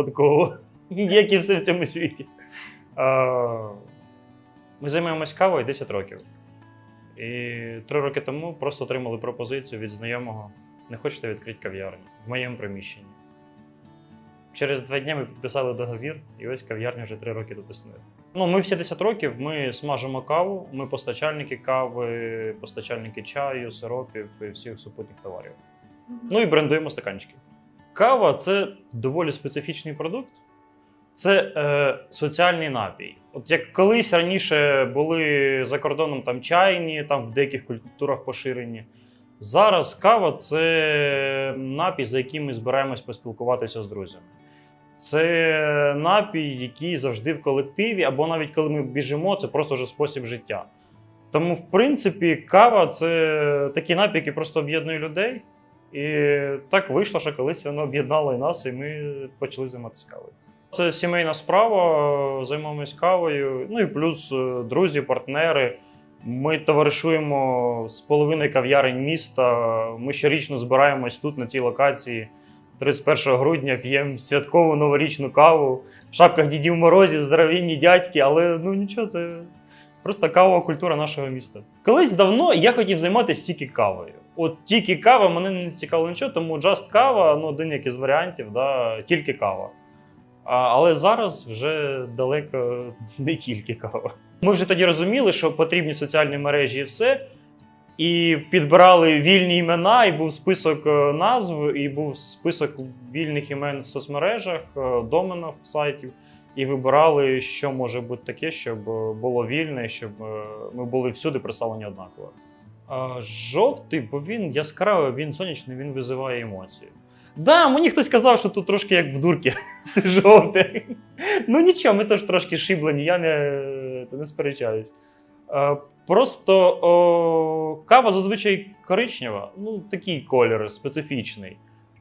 випадково, як і все в цьому світі. Ми займаємось кавою 10 років. І три роки тому просто отримали пропозицію від знайомого: не хочете відкрити кав'ярню в моєму приміщенні. Через два дні ми підписали договір, і ось кав'ярня вже три роки тут існує. Ну, ми всі 10 років ми смажимо каву, ми постачальники кави, постачальники чаю, сиропів і всіх супутніх товарів. Ну і брендуємо стаканчики. Кава це доволі специфічний продукт. Це е, соціальний напій. От як колись раніше були за кордоном там чайні, там в деяких культурах поширені. Зараз кава це напій, за яким ми збираємось поспілкуватися з друзями. Це напій, який завжди в колективі, або навіть коли ми біжимо, це просто вже спосіб життя. Тому, в принципі, кава це такий напій, який просто об'єднує людей. І так вийшло, що колись воно об'єднало і нас, і ми почали займатися кавою. Це сімейна справа, займаємось кавою. Ну і плюс е, друзі, партнери. Ми товаришуємо з половиною кав'ярень міста. Ми щорічно збираємось тут, на цій локації. 31 грудня п'ємо святкову новорічну каву в шапках дідів морозів, здоровінні дядьки, але ну нічого, це просто кавова культура нашого міста. Колись давно я хотів займатися тільки кавою. От тільки кава мене не цікавило нічого, тому Just кава ну, один як із варіантів, да, тільки кава. А, але зараз вже далеко не тільки кава. Ми вже тоді розуміли, що потрібні соціальні мережі і все. І підбирали вільні імена, і був список е, назв, і був список вільних імен в соцмережах, е, доменів сайтів. І вибирали, що може бути таке, щоб е, було вільне, щоб ми були всюди представлені однаково. Жовтий, бо він яскравий, він сонячний, він визиває емоції. Да, мені хтось казав, що тут трошки як в дурки, все жовте. Ну нічого, ми теж трошки шиблені, я не, не сперечаюсь. Просто о, кава зазвичай коричнева, ну такий колір специфічний.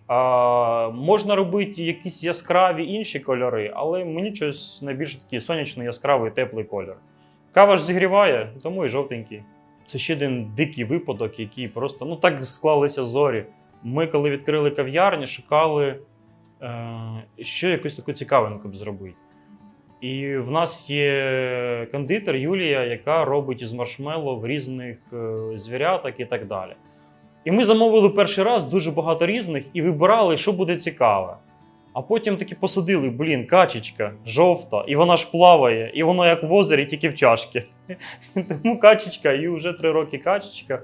А, можна робити якісь яскраві інші кольори, але мені щось найбільш такий сонячний, яскравий, теплий колір. Кава ж зігріває, тому і жовтенький. Це ще один дикий випадок, який просто ну так склалися зорі. Ми, коли відкрили кав'ярні, шукали, е, що якусь таку цікавинку б зробити. І в нас є кондитер Юлія, яка робить із маршмеллоу різних е, звіряток і так далі. І ми замовили перший раз дуже багато різних і вибирали, що буде цікаве. А потім таки посадили, блін, качечка жовта, і вона ж плаває, і воно як в озері, тільки в чашки. Тому качечка, і вже три роки качечка.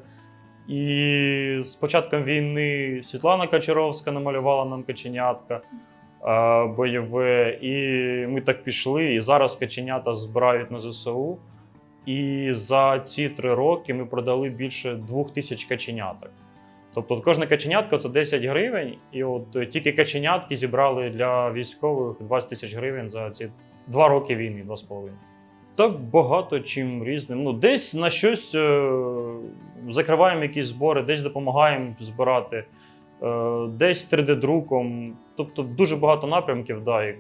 І з початком війни Світлана Качаровська намалювала нам каченятка бойове. І ми так пішли. І зараз каченята збирають на ЗСУ. І за ці три роки ми продали більше двох тисяч каченяток. Тобто кожне каченятко це 10 гривень, і от е, тільки каченятки зібрали для військових 20 тисяч гривень за ці два роки війни, два з половиною. Так багато чим різним. Ну, десь на щось е, закриваємо якісь збори, десь допомагаємо збирати, е, десь 3D-друком. Тобто дуже багато напрямків, да, і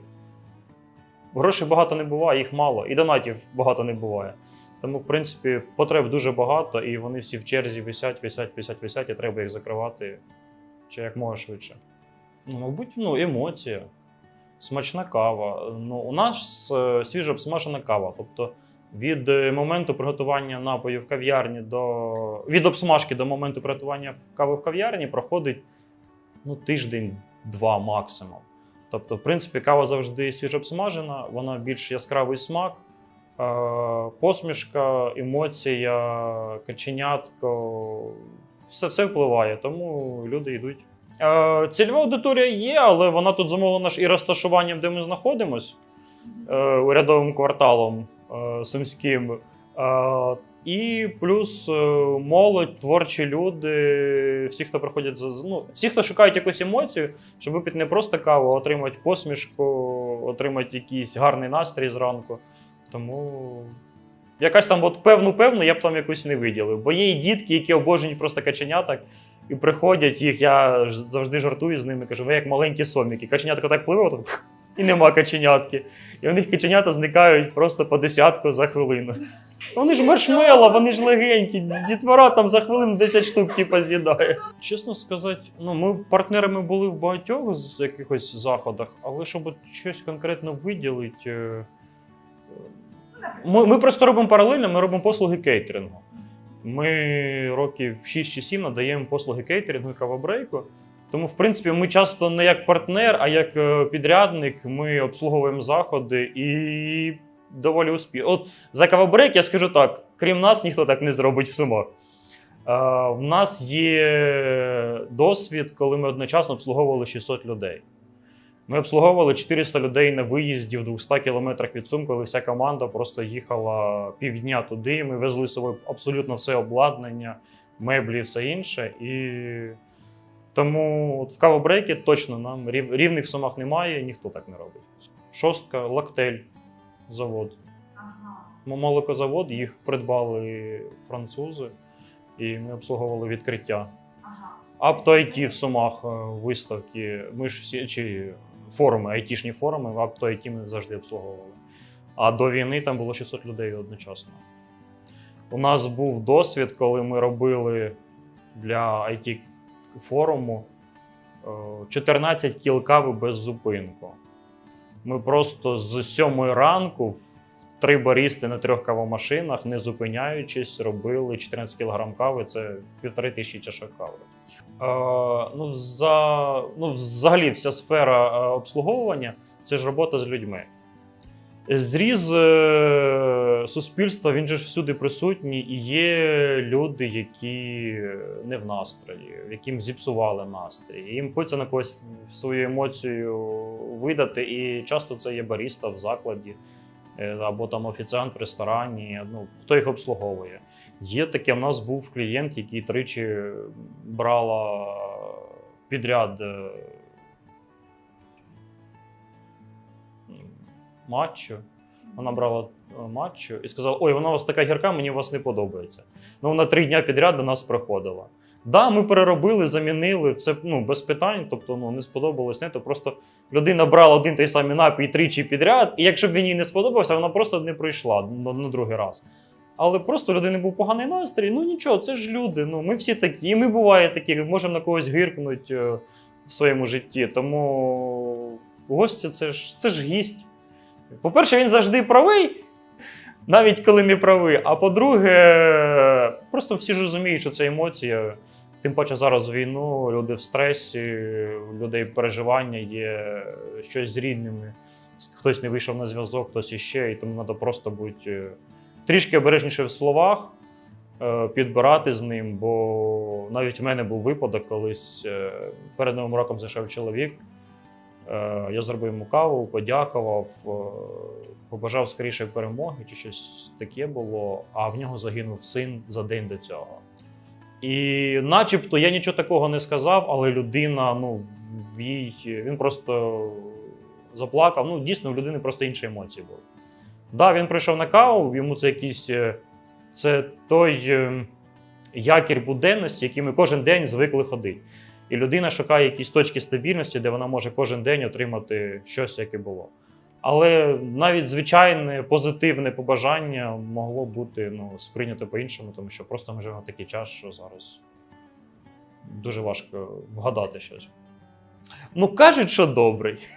грошей багато не буває, їх мало, і донатів багато не буває. Тому, в принципі, потреб дуже багато, і вони всі в черзі висять, висять, висять, висять, і треба їх закривати чи як можна швидше. Ну, мабуть, ну, емоція, смачна кава. Ну, у нас е, свіжо обсмажена кава. Тобто від е, моменту приготування напою в кав'ярні до від обсмажки до моменту приготування кави в кав'ярні проходить ну, тиждень-два максимум. Тобто, в принципі, кава завжди свіжо обсмажена, вона більш яскравий смак. Е, посмішка, емоція, каченятко, все, все впливає, тому люди йдуть. Е, цільова аудиторія є, але вона тут замовлена ж і розташуванням, де ми знаходимося, е, урядовим кварталом сумським. І плюс молодь, творчі люди, всі, хто приходять за ну, всі, хто шукають якусь емоцію, щоб випити не просто каву, а отримати посмішку, отримати якийсь гарний настрій зранку. Тому якась там от певну певну я б там якусь не виділив. Бо є і дітки, які обожнюють просто каченяток, і приходять їх, я завжди жартую з ними, кажу, ви як маленькі соміки. Каченятко так пливе, от, і нема каченятки. І у них каченята зникають просто по десятку за хвилину. Вони ж маршмело, вони ж легенькі. Дітвора там за хвилин 10 штук типу, з'їдає. Чесно сказати, ну ми партнерами були в багатьох з якихось заходах, але щоб щось конкретно виділити. Е, Ми, ми просто робимо паралельно, ми робимо послуги кейтерингу. Ми років 6 чи 7 надаємо послуги кейтерингу і кавабрейку. Тому, в принципі, ми часто не як партнер, а як е, підрядник, ми обслуговуємо заходи і доволі успішно. От за кавабрейк я скажу так: крім нас, ніхто так не зробить в Сумах. Е, В нас є досвід, коли ми одночасно обслуговували 600 людей. Ми обслуговували 400 людей на виїзді в 200 кілометрах від Сум, коли вся команда просто їхала півдня туди. Ми везли з собою абсолютно все обладнання, меблі і все інше. І тому от в кавобрейкі точно нам рівних сумах немає, ніхто так не робить. Шостка, лактель, завод. Ага. Молокозавод, їх придбали французи, і ми обслуговували відкриття. Апто IT в Сумах е, виставки. Ми ж всі чи форуми, айтішні форуми, Апто IT ми завжди обслуговували. А до війни там було 600 людей одночасно. У нас був досвід, коли ми робили для IT форуму е, 14 кіл кави без зупинку. Ми просто з 7 ранку в три барісти на трьох кавомашинах, не зупиняючись, робили 14 кг кави. Це півтори тисячі чашок кави. Е, ну, за, ну, взагалі, вся сфера е, обслуговування це ж робота з людьми. Зріз е, суспільства він же ж всюди присутній, і є люди, які не в настрої, яким зіпсували настрій. Їм хочеться на когось свою емоцію видати. І часто це є баріста в закладі або там офіціант в ресторані. Ну, хто їх обслуговує. Є таке, в нас був клієнт, який тричі брала підряд е, матчу. Вона брала е, матчу і сказала: Ой, вона у вас така гірка, мені у вас не подобається. Ну, вона три дня підряд до нас приходила. Да, ми переробили, замінили, все ну, без питань, тобто ну, не сподобалось, не, то просто людина брала один той самий напій тричі підряд, і якщо б він їй не сподобався, вона просто не прийшла на, на другий раз. Але просто у людини був поганий настрій. Ну нічого, це ж люди. Ну, ми всі такі, ми буває такі, можемо на когось гиркнути е, в своєму житті. Тому гості це ж, це ж гість. По-перше, він завжди правий, навіть коли не правий. А по-друге, просто всі ж розуміють, що це емоція. Тим паче зараз війну, люди в стресі, у людей переживання є щось з рідними. Хтось не вийшов на зв'язок, хтось іще, і тому треба просто бути е, трішки обережніше в словах, е, підбирати з ним. Бо навіть в мене був випадок, колись е, перед новим роком зайшов чоловік. Е, Я зробив йому каву, подякував, побажав скоріше перемоги чи щось таке було, а в нього загинув син за день до цього. І начебто я нічого такого не сказав, але людина, ну, в їй, він просто заплакав. Ну, дійсно, у людини просто інші емоції були. Да, він прийшов на каву, йому це якийсь е, це той е, якір буденності, який ми кожен день звикли ходити. І людина шукає якісь точки стабільності, де вона може кожен день отримати щось, яке було. Але навіть звичайне позитивне побажання могло бути ну, сприйнято по-іншому, тому що просто ми живемо в такий час, що зараз дуже важко вгадати щось. Ну, кажуть, що добрий.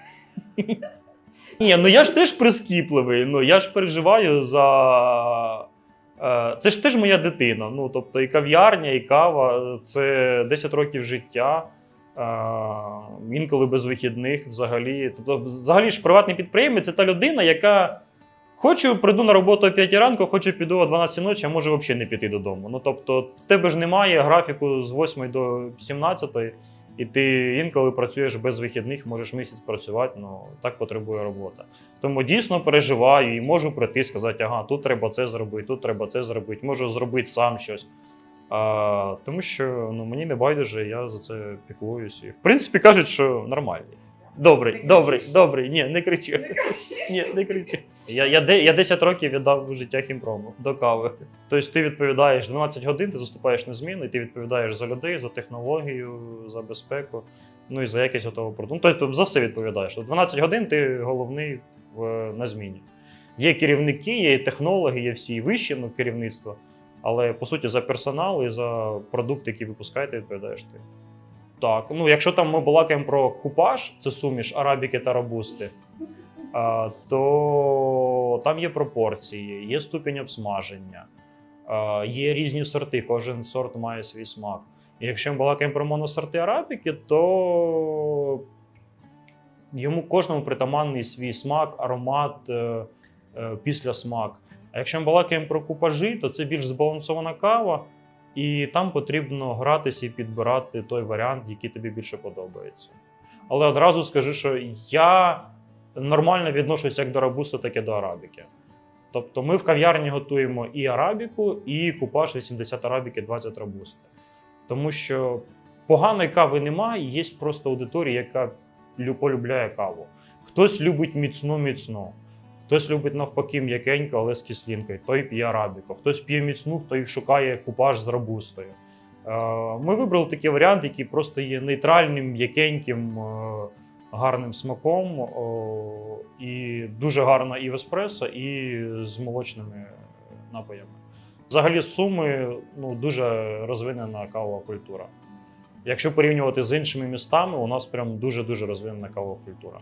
Ні, ну я ж теж прискіпливий. Ну я ж переживаю за. Е, Це ж теж моя дитина. Ну, тобто, і кав'ярня, і кава це 10 років життя. Е, Інколи без вихідних взагалі. Тобто, взагалі ж приватний підприємець це та людина, яка хочу прийду на роботу о 5 ранку, хочу піду о 12 ночі, а може взагалі не піти додому. Ну тобто, в тебе ж немає графіку з 8 до 17, і ти інколи працюєш без вихідних, можеш місяць працювати, ну так потребує робота. Тому дійсно переживаю і можу прийти і сказати, ага, тут треба це зробити, тут треба це зробити, можу зробити сам щось. А, тому що ну, мені не байдуже, я за це піклуюсь. І в принципі кажуть, що нормальний. Добрий, добрий, добрий. Ні, не кричу. Не? Ні, не кричи. Я, я, де- я 10 років віддав життя хімпрому до кави. Тобто ти відповідаєш 12 годин, ти заступаєш на зміну, і ти відповідаєш за людей, за технологію, за безпеку, ну і за якість готового продукту. Ну, Тобто за все відповідаєш. Тобто 12 годин ти головний в, на зміні. Є керівники, є і технологи, є всі і вищі ну, керівництво. Але по суті за персонал і за продукт, який випускаєте, відповідаєш ти. Так, ну якщо там ми балакаємо про купаж, це суміш арабіки та робусти, то там є пропорції, є ступінь обсмаження, є різні сорти, кожен сорт має свій смак. І якщо ми балакаємо про моносорти арабіки, то йому кожному притаманний свій смак, аромат, е, е, післясмак. А якщо ми балакаємо про купажі, то це більш збалансована кава, і там потрібно гратися і підбирати той варіант, який тобі більше подобається. Але одразу скажу, що я нормально відношуся як до робуста, так і до арабіки. Тобто ми в кав'ярні готуємо і арабіку, і купаж 80 арабіки, 20 робусти. Тому що поганої кави немає, є просто аудиторія, яка полюбляє каву. Хтось любить міцну міцну, хтось любить навпаки м'якенько, але з кислинкою, той п'є арабіку, хтось п'є міцну, той шукає купаж з робустою. Е, Ми вибрали такий варіант, який просто є нейтральним, м'якеньким, е, гарним смаком, і дуже гарно і в еспресо, і з молочними напоями. Взагалі, суми ну, дуже розвинена кавова культура. Якщо порівнювати з іншими містами, у нас прям дуже-дуже розвинена кавова культура.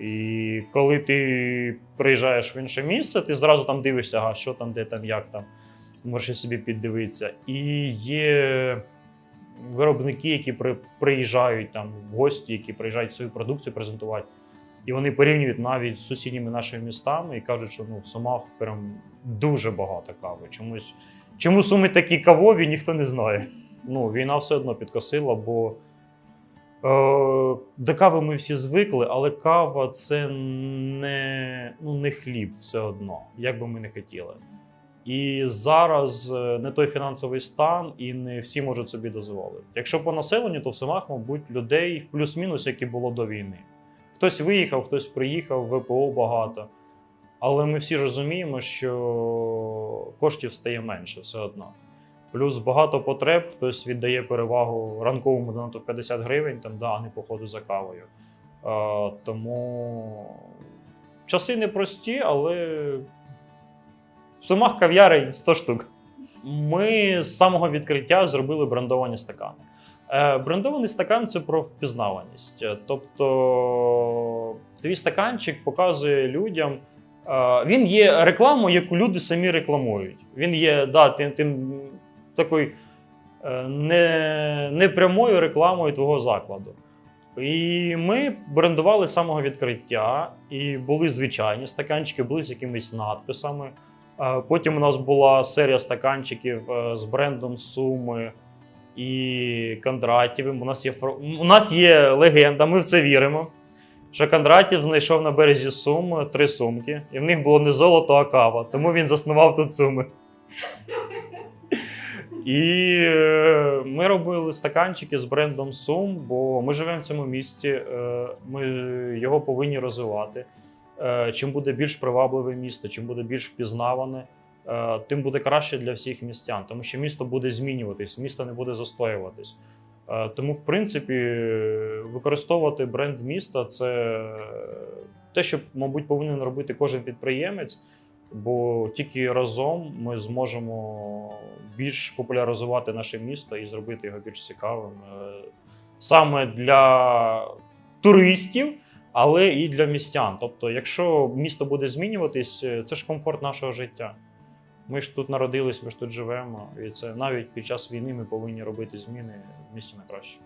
І коли ти приїжджаєш в інше місце, ти зразу там дивишся, ага, що там, де там, як там, можеш собі піддивитися. І є виробники, які при, приїжджають там в гості, які приїжджають свою продукцію презентувати. І вони порівнюють навіть з сусідніми нашими містами і кажуть, що ну, в Сумах прям дуже багато кави. Чомусь, чому суми такі кавові, ніхто не знає. Ну, війна все одно підкосила, бо до кави ми всі звикли, але кава це не, ну, не хліб все одно, як би ми не хотіли. І зараз е, не той фінансовий стан, і не всі можуть собі дозволити. Якщо по населенню, то в Сумах, мабуть, людей плюс-мінус, які було до війни. Хтось виїхав, хтось приїхав, ВПО багато. Але ми всі розуміємо, що коштів стає менше все одно. Плюс багато потреб, хтось віддає перевагу ранковому донату в 50 гривень, там, да, а не походу за кавою. Е, тому часи непрості, але в сумах кав'ярень 100 штук. Ми з самого відкриття зробили брендовані стакани. Е, Брендований стакан це про впізнаваність. Тобто, твій стаканчик показує людям. е, Він є рекламою, яку люди самі рекламують. Він є да, тим, тим такою е, не, не прямою рекламою твого закладу. І ми брендували з самого відкриття, і були звичайні стаканчики, були з якимись надписами. Е, Потім у нас була серія стаканчиків е, з брендом Суми і Кондратєвим. У нас є у нас є легенда, ми в це віримо. Що Кондратєв знайшов на березі Сум три сумки, і в них було не золото, а кава. Тому він заснував тут суми. І е, ми робили стаканчики з брендом Сум, бо ми живемо в цьому місті, е, ми його повинні розвивати. Е, Чим буде більш привабливе місто, чим буде більш впізнаване, тим буде краще для всіх містян, тому що місто буде змінюватись, місто не буде застоюватись. Тому, в принципі, використовувати бренд міста це те, що, мабуть, повинен робити кожен підприємець, бо тільки разом ми зможемо більш популяризувати наше місто і зробити його більш цікавим е, саме для туристів, але і для містян. Тобто, якщо місто буде змінюватись, е, це ж комфорт нашого життя. Ми ж тут народились, ми ж тут живемо, і це навіть під час війни ми повинні робити зміни в місті на краще.